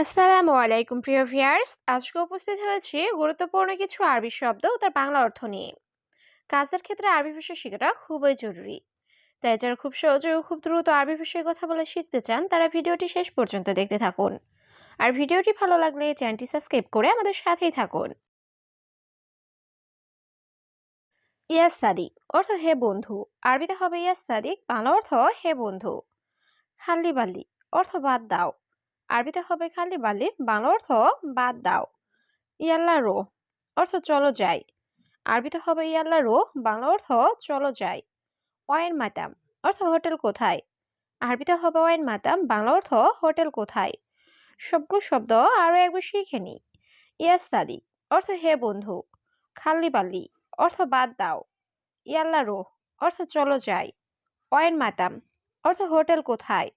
আসসালামু আলাইকুম, প্রিয় ভিয়ার্স আজকে উপস্থিত হয়েছি গুরুত্বপূর্ণ কিছু আরবি শব্দ ও তার বাংলা অর্থ নিয়ে। কাজের ক্ষেত্রে আরবি ভাষা শেখাটা খুবই জরুরি। তাই যারা খুব সহজে ও খুব দ্রুত আরবি ভাষায় কথা বলে শিখতে চান, তারা ভিডিওটি শেষ পর্যন্ত দেখতে থাকুন। আর ভিডিওটি ভালো লাগলে চ্যানেলটি সাবস্ক্রাইব করে আমাদের সাথেই থাকুন। ইয়াস সাদিক অর্থ হে বন্ধু, আরবিতে হবে ইয়াস সাদিক বাংলা অর্থ হে বন্ধু। খাল্লি বাল্লি অর্থ বাদ দাও। আরবিতে হবে খালি বালি, বাংলা অর্থ বাদ দাও। ইয়াল্লা রো, অর্থ চলো যাই। আরবিতে হবে ইয়াল্লা রো, বাংলা অর্থ চলো যাই। ওয়াইন মাতাম, অর্থ হোটেল কোথায়? আরবিতে হবে ওয়াইন মাতাম, বাংলা অর্থ হোটেল কোথায়? সবগুলো শব্দ আরও একবার শিখে নি। ইয়াস দাদি অর্থ হে বন্ধু খাল্লি বাল্লি অর্থ বাদ দাও। ইয়াল্লা রো, অর্থ চলো যাই। ওয়াইন মাতাম, অর্থ হোটেল কোথায়?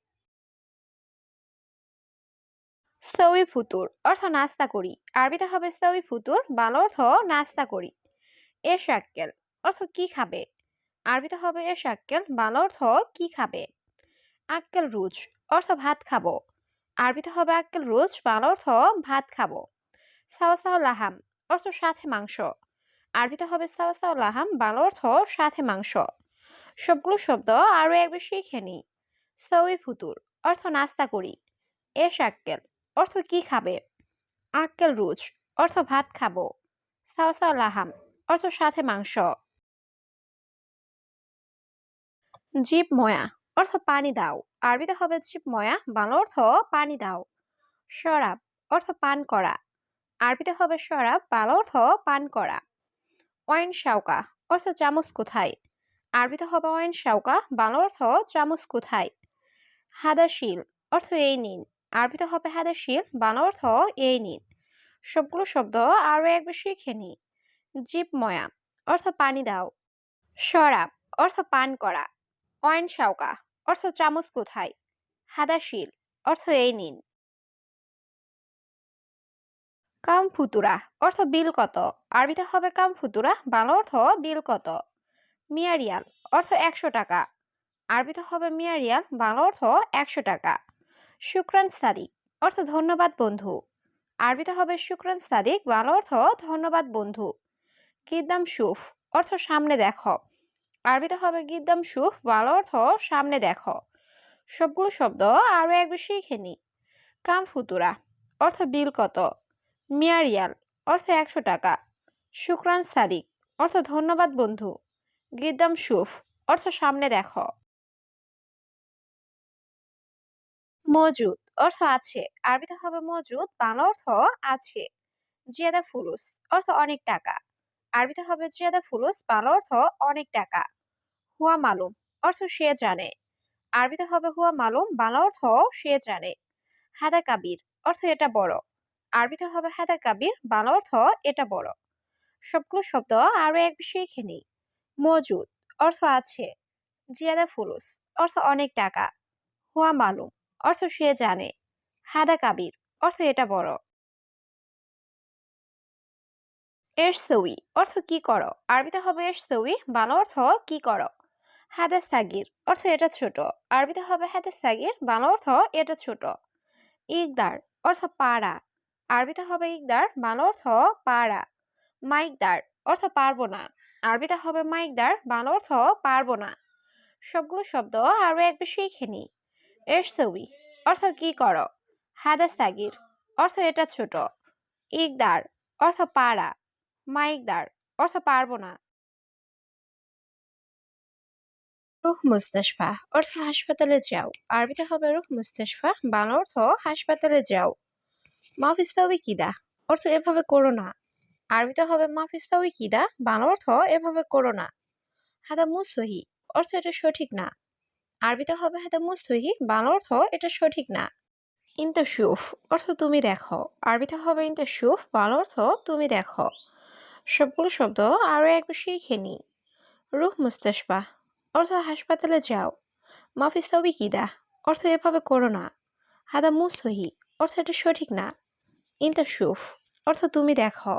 সৌই ফুতুর অর্থ নাস্তা করি। আরবিতে হবে সৌই ফুতুর, বাংলা অর্থ নাস্তা করি। এ শাক্কেল অর্থ কি খাবে? আরবিতে হবে এ শাক্কেল বাংলা অর্থ কি খাবে? আক্কেল রুজ অর্থ ভাত খাব। আরবিতে হবে আক্কেল রুজ, বাংলা অর্থ ভাত খাব। সাওয়া সাওয়া লাহাম অর্থ সাথে মাংস। আরবিতে হবে সাওয়া সাওয়া লাহাম, বাংলা অর্থ সাথে মাংস। সবগুলো শব্দ আরও একবার শিখে নিই। সৌই ফুতুর অর্থ নাস্তা করি। এ শাক্কেল অর্থ কি খাবে? আক্কেল রুজ, অর্থ ভাত খাব। সাওসা লাহাম, অর্থ সাথে মাংস। জিপ ময়া, অর্থ পানি দাও। আরবিতে হবে জিপ ময়া, বাংলা অর্থ পানি দাও। শরাব, অর্থ পান করা। আরবিতে হবে শরাব, বাংলা অর্থ পান করা। ওয়াইন শাউকা অর্থ চামচ কোথায়? আরবিতে হবে ওয়াইন শাউকা বাংলা অর্থ চামচ কোথায়? হাদাশিল, অর্থ এই নিন। আরবিতে হবে হাদা শিল বাংলা অর্থ এই নিন সবগুলো শব্দ আরও একবার শিখে নি জিপ ময়া অর্থ পানি দাও। শরাব অর্থ পান করা। অয়েন শাউকা অর্থ চামচ কোথায়। হাদা শিল, অর্থ এই নিন কাম ফুতুরা অর্থ বিল কত। আরবিতে হবে কাম ফুতুরা বাংলা অর্থ বিল কত। মিয়ারিয়াল, অর্থ একশো টাকা। আরবিতে হবে মিয়ারিয়াল বাংলা অর্থ একশো টাকা। শুক্রান সাদিক। অর্থ ধন্যবাদ, বন্ধু। আরবিতে হবে শুক্রান সাদিক, বাংলা অর্থ ধন্যবাদ, বন্ধু। গিদ্দাম সুফ অর্থ সামনে দেখো। আরবিতে হবে গিদ্দাম সুফ বাংলা অর্থ সামনে দেখো। সবগুলো শব্দ আরও এক বেশি শিখে কাম ফুতুরা, অর্থ বিল কত? মিয়ারিয়াল অর্থ একশো টাকা। শুক্রান সাদিক, অর্থ ধন্যবাদ, বন্ধু। গিদ্দাম সুফ অর্থ সামনে দেখো। মজুদ অর্থ আছে। আরবিতে হবে মজুদ, বাংলা অর্থ আছে। জিয়াদা ফুলুস অর্থ অনেক টাকা। আরবিতে হবে জিয়াদা ফুলুস, বাংলা অর্থ অনেক টাকা। হুয়া মালুম অর্থ সে জানে। আরবিতে হবে হুয়া মালুম, বাংলা অর্থ সে জানে। হাদা কাবির অর্থ এটা বড়। আরবিতে হবে হাদা কাবির, বাংলা অর্থ এটা বড়। সবগুলো শব্দ আরও এক বিষয়ে খেনি মজুদ অর্থ আছে। জিয়াদা ফুলুস অর্থ অনেক টাকা। হুয়া মালুম অর্থ সে জানে। হাদা কাবির, অর্থ এটা বড়। এস সউই অর্থ কি করো? আরবিতে হবে এস সউই বাংলা অর্থ কি করো? হাদা সাগির, অর্থ এটা ছোট। আরবিতে হবে হাদা সাগির, বাংলা অর্থ এটা ছোট। ইকদার, অর্থ পাড়া। আরবিতে হবে ইকদার, বাংলা অর্থ পাড়া। মাইকদার, অর্থ পারব না। আরবিতে হবে মাইকদার, বাংলা অর্থ পারব না। সবগুলো শব্দ আরও এক বেশি শিখে নিই। এরসৌই অর্থ কি করো? হাদা সাগির অর্থ এটা ছোট। ইকদার, অর্থ পাড়া মাইকদার, অর্থ পারব না। রুখ মুস্তাশফা, অর্থ হাসপাতালে যাও। আরবিতে হবে রুখ মুস্তাশফা, বাংলা অর্থ হাসপাতালে যাও। মাফিস্তাউই কিদা অর্থ এভাবে করো না। আরবিতে হবে মাফিস্তাউই কিদা বাংলা অর্থ এভাবে করো না। হাদা মুসহি অর্থ এটা সঠিক না। আরবিতে হবে হাতে মুস্তহি বাংলা অর্থ এটা সঠিক না। ইন্তা সুফ অর্থ তুমি দেখো। আরবিতে হবে ইন্তা সুফ বাংলা অর্থ তুমি দেখো। সবগুলো শব্দ আরও একবার শিখে নি। রুহ মুস্তাসবা অর্থ হাসপাতালে যাও। মাফিস তবি কিদা অর্থ এভাবে করো না। হাদা মুস্তহি অর্থ এটা সঠিক না। ইন্তা সুফ অর্থ তুমি দেখো।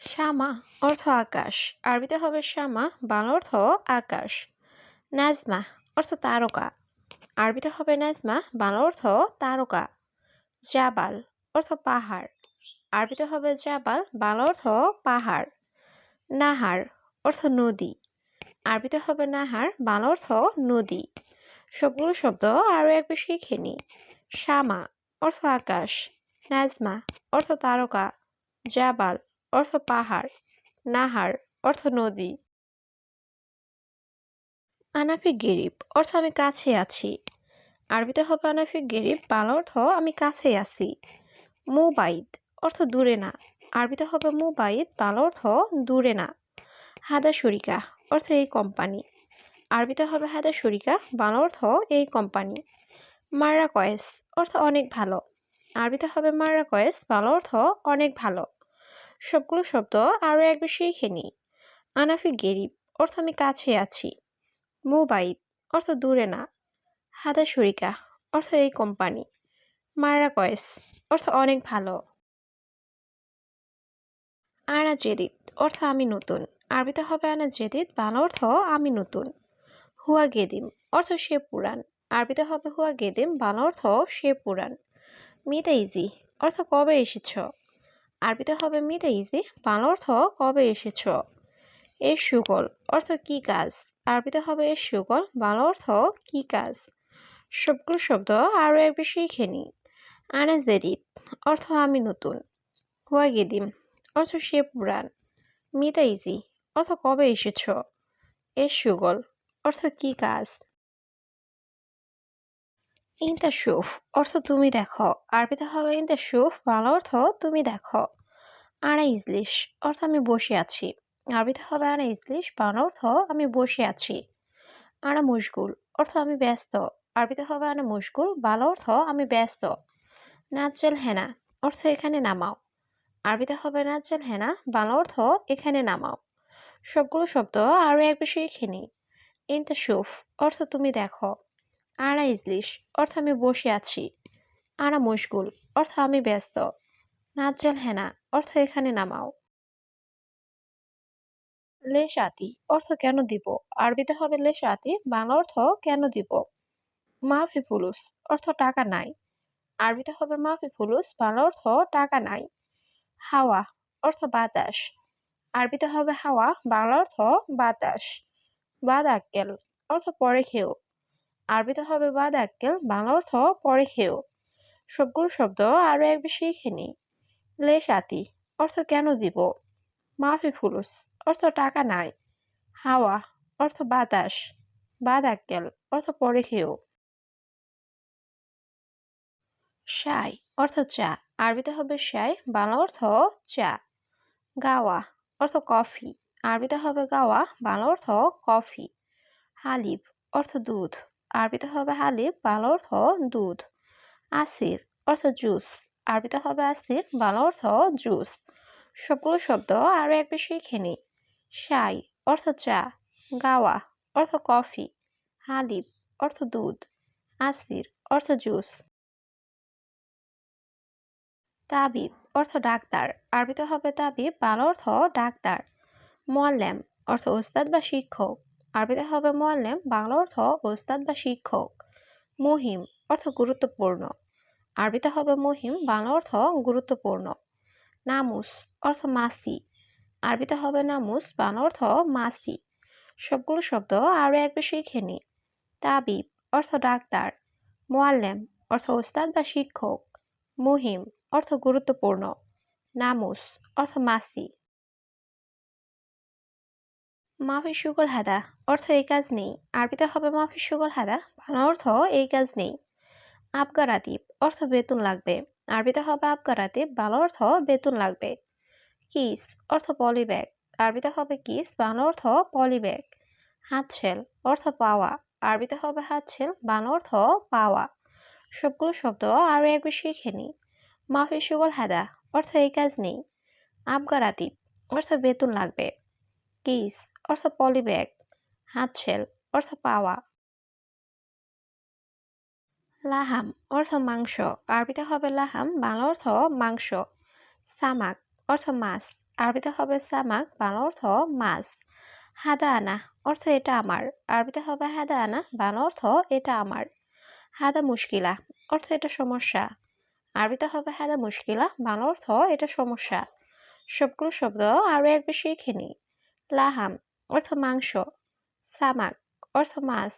শ্যামা, অর্থ আকাশ। আরবিতে হবে শ্যামা, বাংলা অর্থ আকাশ। নাজমা, অর্থ তারকা। আরবিতে হবে নাজমা, বাংলা অর্থ তারকা। জাবাল, অর্থ পাহাড়। আরবিতে হবে জাবাল, বাংলা অর্থ পাহাড়। নাহার, অর্থ নদী। আরবিতে হবে নাহার, বাংলা অর্থ নদী। সবগুলো শব্দ আরও একবার শিখে নি। শামা অর্থ আকাশ। নাজমা, অর্থ তারকা। জাবাল অর্থ পাহাড়, নাহার, অর্থ নদী। আনাফি গেরিব, অর্থ আমি কাছে আছি। আরবিতে হবে আনাফি গেরিব, বাংলা অর্থ আমি কাছে আছি। মুবাইদ, অর্থ দূরে না। আরবিতে হবে মুবাইদ, বাংলা অর্থ দূরে না। হাদা শরিকা অর্থ এই কোম্পানি। আরবিতে হবে হাদা শরিকা বাংলা অর্থ এই কোম্পানি। মাররা কয়েস অর্থ অনেক ভালো। আরবিতে হবে মাররা কয়েস বাংলা অর্থ অনেক ভালো। সবগুলো শব্দ আরও একবার শিখে নিই। আনাফি গেরিব, অর্থ আমি কাছে আছি। মুবাইদ, অর্থ দূরে না। হাদা শরিকা, অর্থ এই কোম্পানি। মারা কয়েস, অর্থ অনেক ভালো। আনা জেদিদ, অর্থ আমি নতুন। আরবিতে হবে আনা জেদিদ, বাংলা অর্থ আমি নতুন। হুয়া গেদিম, অর্থ সে পুরাণ আরবিতে হবে হুয়া গেদিম, বাংলা অর্থ সে পুরাণ মিতা ইজি অর্থ কবে এসেছ? আরবিতে হবে মিতা ইজি, বাংলা অর্থ কবে এসেছ? এর সুগল, অর্থ কি কাজ? আরবিতে হবে এর সুগল, বাংলা অর্থ কি কাজ? সবগুলো শব্দ আরও একবার শিখে নিই। আনা অর্থ আমি নতুন। হুয়া গেদিম, অর্থ সে পুরাণ মিতা ইজি, অর্থ কবে এসেছ? এর সুগল, অর্থ কি কাজ? ইনতা সুফ অর্থ তুমি দেখো। আরবিতে হবে ইনতা সুফ বাংলা অর্থ তুমি দেখো। আনা ইজলিশ অর্থ আমি বসে আছি। আরবিতে হবে আনা ইজলিশ বাংলা অর্থ আমি বসে আছি। আনা মুশগুল অর্থ আমি ব্যস্ত। আরবিতে হবে আনা মুশগুল বাংলা অর্থ আমি ব্যস্ত। নাচেল হেনা অর্থ এখানে নামাও। আরবিতে হবে নাচেল হেনা বাংলা অর্থ এখানে নামাও। সবগুলো শব্দ আরও এক বেশি শিখে নিই। ইনতা সুফ অর্থ তুমি দেখো। আনা ইজলিশ অর্থ আমি বসে আছি। আনা মুশগুল অর্থ আমি ব্যস্ত। নাজ্জাল হেনা অর্থ এখানে নামাও। লেশ আতি অর্থ কেন দিব? আরবিতে হবে লেশ আতি বাংলা অর্থ কেন দিব? মাফি ফুলুস অর্থ টাকা নাই। আরবিতে হবে মাফি ফুলুস বাংলা অর্থ টাকা নাই। হাওয়া, অর্থ বাতাস। আরবিতে হবে হাওয়া, বাংলা অর্থ বাতাস। বাদ আক্কেল অর্থ পরে খেও। আরবিতে হবে বাদ আক্কেল বাংলা অর্থ পরে খেও সবগুলো শব্দ আরও এক বেশি শিখে নিই। লেশ আতি, অর্থ কেন দিব? মাফি ফুলুস, অর্থ টাকা নাই। হাওয়া, অর্থ বাতাস। বাদ আক্কেল অর্থ পরে খেও শাই, অর্থ চা আরবিতে হবে শাই, বাংলা অর্থ চা। গাওয়া, অর্থ কফি আরবিতে হবে গাওয়া, বাংলা অর্থ কফি। হালিব, অর্থ দুধ। আরবিতে হবে হালিব বাল অর্থ দুধ। আসির অর্থ জুস, আরবিতে হবে আসির, বাল অর্থ জুস। সবগুলো শব্দ আরও এক বেশি শিখে নিই। শাই অর্থ চা, গাওয়া অর্থ কফি হালিব অর্থ দুধ, আসির অর্থ জুস। তাবিব অর্থ ডাক্তার, আরবিতে হবে তাবিব, বাল অর্থ ডাক্তার। মোয়াল্লেম অর্থ ওস্তাদ বা শিক্ষক। আরবিতে হবে মোয়াল্লেম, বাংলা অর্থ ওস্তাদ বা শিক্ষক। মুহিম অর্থ গুরুত্বপূর্ণ। আরবিতে হবে মুহিম, বাংলা অর্থ গুরুত্বপূর্ণ। নামুস অর্থ মাসি। আরবিতে হবে নামুস, বাংলা অর্থ মাসি। সবগুলো শব্দ আরও একবার শিখে নিই। তাবিব অর্থ ডাক্তার। মোয়াল্লেম অর্থ ওস্তাদ বা শিক্ষক। মুহিম অর্থ গুরুত্বপূর্ণ। নামুস অর্থ মাসি। মাফি সুগল হাদা, অর্থ এই কাজ নেই। আরবিতে হবে মাফি সুগল হাদা, বাংলা অর্থ এই কাজ নেই। আবগার আবগারাতিব অর্থ বেতন লাগবে। আরবিতে হবে আবগার আবগারাতিব বাংলা অর্থ বেতন লাগবে। কিস, অর্থ পলি ব্যাগ। আরবিতে হবে কিস, বাংলা অর্থ পলি ব্যাগ। হাতছেল অর্থ পাওয়া। আরবিতে হবে হাতছেল বাংলা অর্থ পাওয়া। সবগুলো শব্দ আরও একবার শিখে নিই মাফি সুগল হাদা, অর্থ এই কাজ নেই। আবগার আবগারাতিব অর্থ বেতন লাগবে। কিস অর্থ পলিব্যাগ হাতশেল অর্থ পাওয়া। লাহাম অর্থ মাংস। আরবিতে হবে লাহাম, বাংলা অর্থ মাংস। সামাক, অর্থ মাছ। আরবিতে হবে সামাক, বাংলা অর্থ মাছ। হাদা আনা অর্থ এটা আমার। আরবিতে হবে হাদা আনা বাংলা অর্থ এটা আমার। হাদা মুশকিলা, অর্থ এটা সমস্যা। আরবিতে হবে হাদা মুশকিলা, বাংলা অর্থ এটা সমস্যা। সবগুলো শব্দ আরও এক শিখে নিই লাহাম অর্থ মাংস সামাক অর্থ মাছ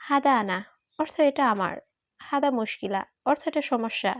হাদা আনা অর্থ এটা আমার হাদা মুশকিলা অর্থ এটা সমস্যা।